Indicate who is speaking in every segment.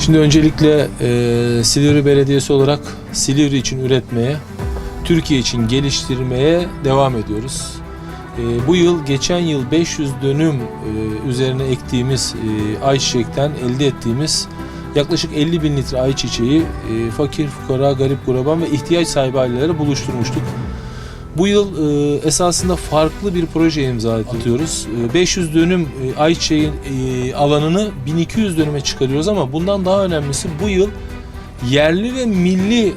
Speaker 1: Şimdi öncelikle e, Silivri Belediyesi olarak Silivri için üretmeye, Türkiye için geliştirmeye devam ediyoruz. E, bu yıl geçen yıl 500 dönüm e, üzerine ektiğimiz e, ayçiçekten elde ettiğimiz yaklaşık 50 bin litre ayçiçeği e, fakir, fukara, garip guraban ve ihtiyaç sahibi ailelere buluşturmuştuk. Bu yıl e, esasında farklı bir proje imza atıyoruz. E, 500 dönüm e, ayçiçeğin e, alanını 1200 dönüme çıkarıyoruz ama bundan daha önemlisi bu yıl yerli ve milli e,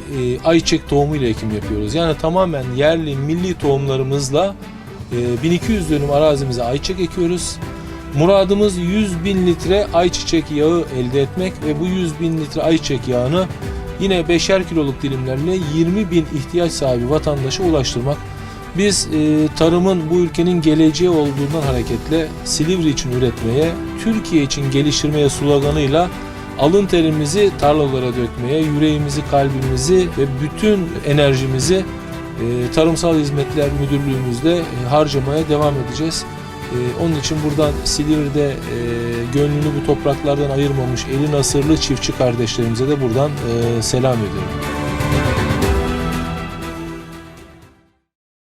Speaker 1: ayçiçek tohumuyla ekim yapıyoruz. Yani tamamen yerli milli tohumlarımızla e, 1200 dönüm arazimize ayçiçek ekiyoruz. Muradımız 100 bin litre ayçiçek yağı elde etmek ve bu 100 bin litre ayçiçek yağını yine 5'er kiloluk dilimlerle 20 bin ihtiyaç sahibi vatandaşa ulaştırmak. Biz e, tarımın bu ülkenin geleceği olduğundan hareketle Silivri için üretmeye, Türkiye için geliştirmeye sloganıyla alın terimizi tarlalara dökmeye, yüreğimizi, kalbimizi ve bütün enerjimizi e, Tarımsal Hizmetler Müdürlüğümüzde e, harcamaya devam edeceğiz. E, onun için buradan Silivri'de e, gönlünü bu topraklardan ayırmamış eli nasırlı çiftçi kardeşlerimize de buradan e, selam ediyorum.